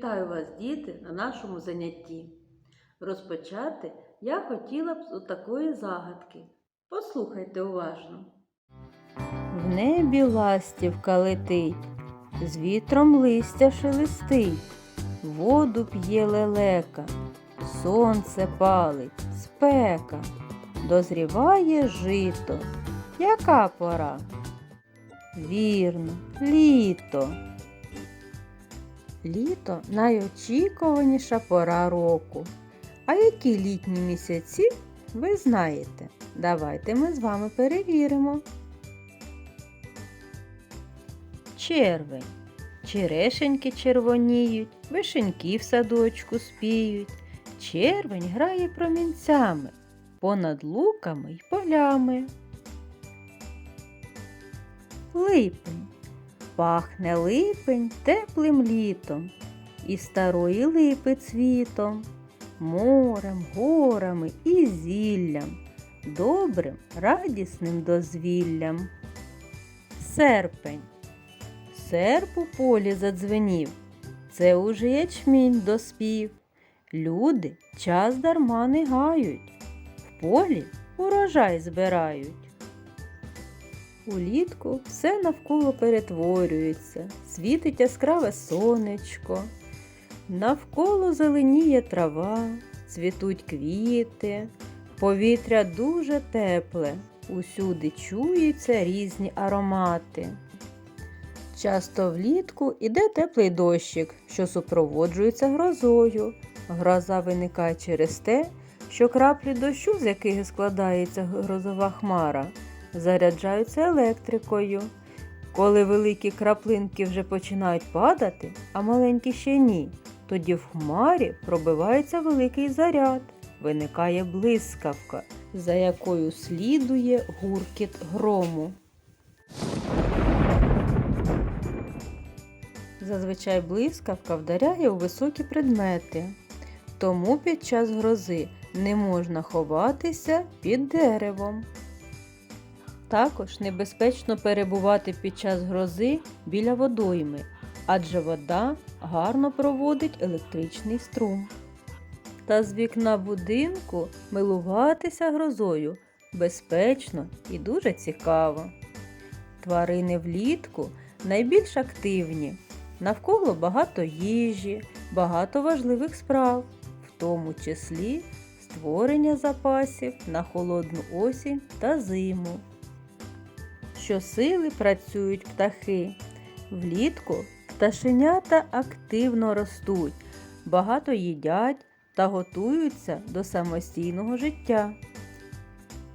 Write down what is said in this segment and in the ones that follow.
Вітаю вас, діти, на нашому занятті. Розпочати я хотіла б з такої загадки. Послухайте уважно. В небі ластівка летить, з вітром листя шелестить, воду п'є лелека, сонце палить, спека, дозріває жито. Яка пора? Вірно, літо. Літо найочікуваніша пора року. А які літні місяці ви знаєте? Давайте ми з вами перевіримо. Червень. Черешеньки червоніють, вишеньки в садочку спіють. Червень грає промінцями понад луками й полями. Липень. Пахне липень теплим літом, і старої липи цвітом, морем, горами і зіллям, добрим, радісним дозвіллям. Серпень. Серп у полі задзвенів, це уже ячмінь доспів. Люди час дарма не гають, в полі урожай збирають. Улітку все навколо перетворюється, світить яскраве сонечко. Навколо зеленіє трава, цвітуть квіти, повітря дуже тепле, усюди чуються різні аромати. Часто влітку іде теплий дощик, що супроводжується грозою. Гроза виникає через те, що краплі дощу, з яких складається грозова хмара, заряджаються електрикою. Коли великі краплинки вже починають падати, а маленькі ще ні, тоді в хмарі пробивається великий заряд, виникає блискавка, за якою слідує гуркіт грому. Зазвичай блискавка вдаряє у високі предмети, тому під час грози не можна ховатися під деревом. Також небезпечно перебувати під час грози біля водойми, адже вода гарно проводить електричний струм. Та з вікна будинку милуватися грозою безпечно і дуже цікаво. Тварини влітку найбільш активні. Навколо багато їжі, багато важливих справ, в тому числі створення запасів на холодну осінь та зиму. Щосили працюють птахи. Влітку пташенята активно ростуть, багато їдять та готуються до самостійного життя.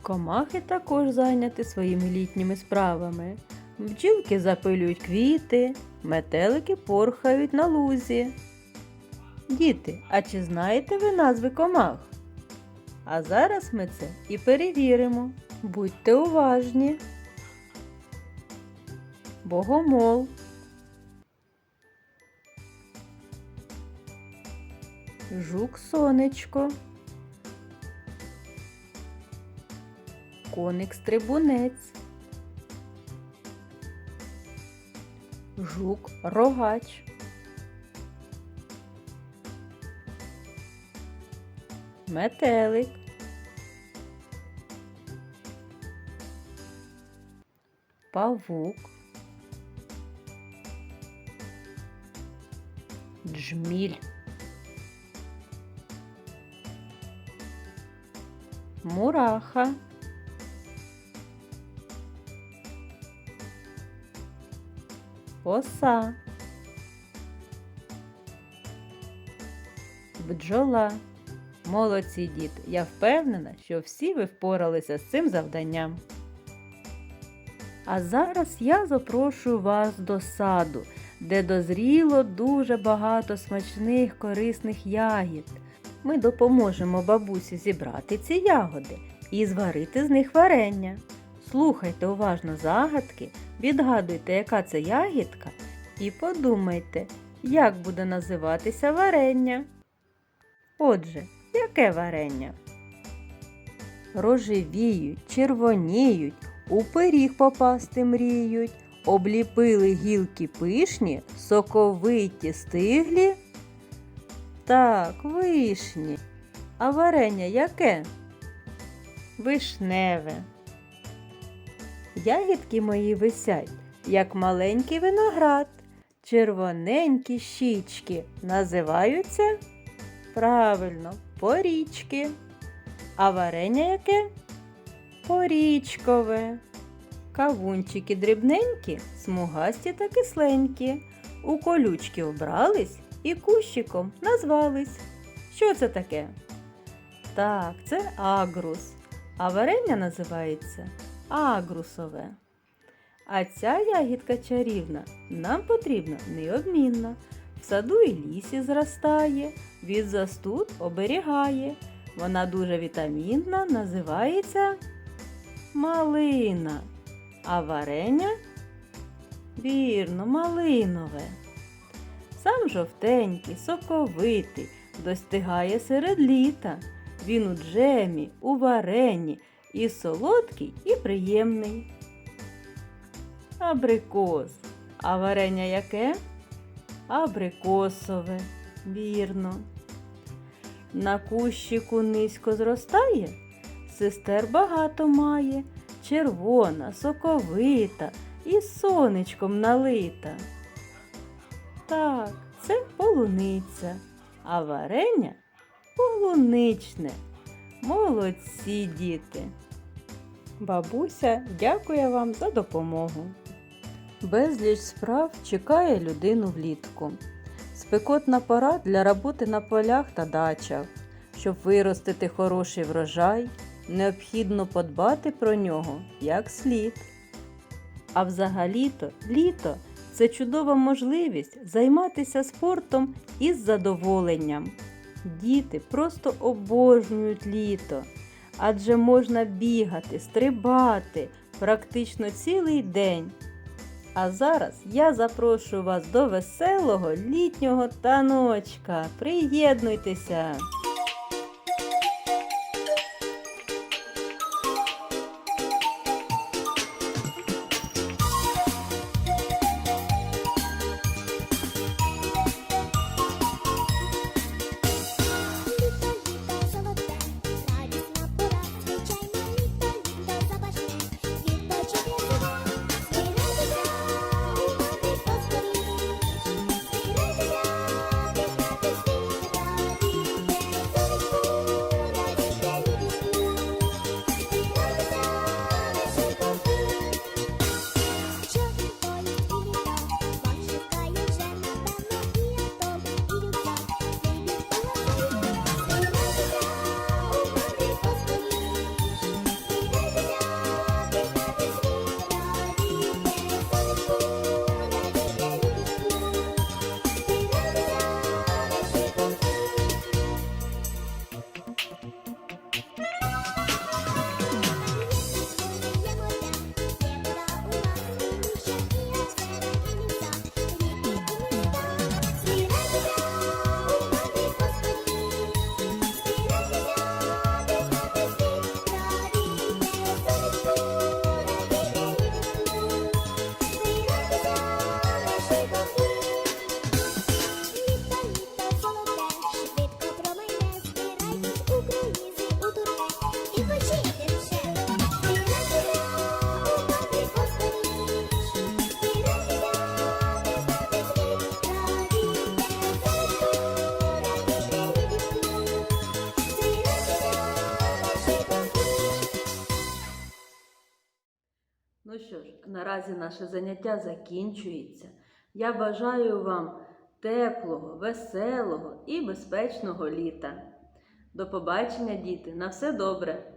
Комахи також зайняті своїми літніми справами. Бджілки запилюють квіти, метелики порхають на лузі. Діти, а чи знаєте ви назви комах? А зараз ми це і перевіримо. Будьте уважні. Богомол. Жук сонечко. Коник стрибунець. Жук рогач. Метелик. Павук. Джміль. Мураха. Оса. Бджола. Молодці діти. Я впевнена, що всі ви впоралися з цим завданням. А зараз я запрошую вас до саду, де дозріло дуже багато смачних корисних ягід. Ми допоможемо бабусі зібрати ці ягоди і зварити з них варення. Слухайте уважно загадки, відгадуйте, яка це ягідка, і подумайте, як буде називатися варення. Отже, яке варення? Рожевіють, червоніють, у пиріг попасти мріють, обліпили гілки пишні, соковиті стиглі. Так, вишні. А варення яке? Вишневе. Ягідки мої висять, як маленький виноград. Червоненькі щічки називаються правильно порічки. А варення яке? Порічкове. Кавунчики дрібненькі, смугасті та кисленькі. У колючки вбрались і кущиком назвались. Що це таке? Так, це агрус. А варення називається агрусове. А ця ягідка чарівна нам потрібна неодмінно. В саду і лісі зростає, від застуд оберігає. Вона дуже вітамінна, називається малина. А варення? Вірно, малинове. Сам жовтенький, соковитий, достигає серед літа. Він у джемі, у варенні, і солодкий, і приємний. Абрикос. А варення яке? Абрикосове, вірно. На кущику низько зростає, сестер багато має, червона, соковита і сонечком налита. Так, це полуниця, а варення полуничне. Молодці, діти. Бабуся дякує вам за допомогу. Безліч справ чекає людину влітку. Спекотна пора для роботи на полях та дачах. Щоб виростити хороший врожай, необхідно подбати про нього як слід. А взагалі-то літо це чудова можливість займатися спортом із задоволенням. Діти просто обожнюють літо, адже можна бігати, стрибати практично цілий день. А зараз я запрошую вас до веселого літнього таночка. Приєднуйтеся! Що ж, наразі наше заняття закінчується. Я бажаю вам теплого, веселого і безпечного літа. До побачення, діти! На все добре!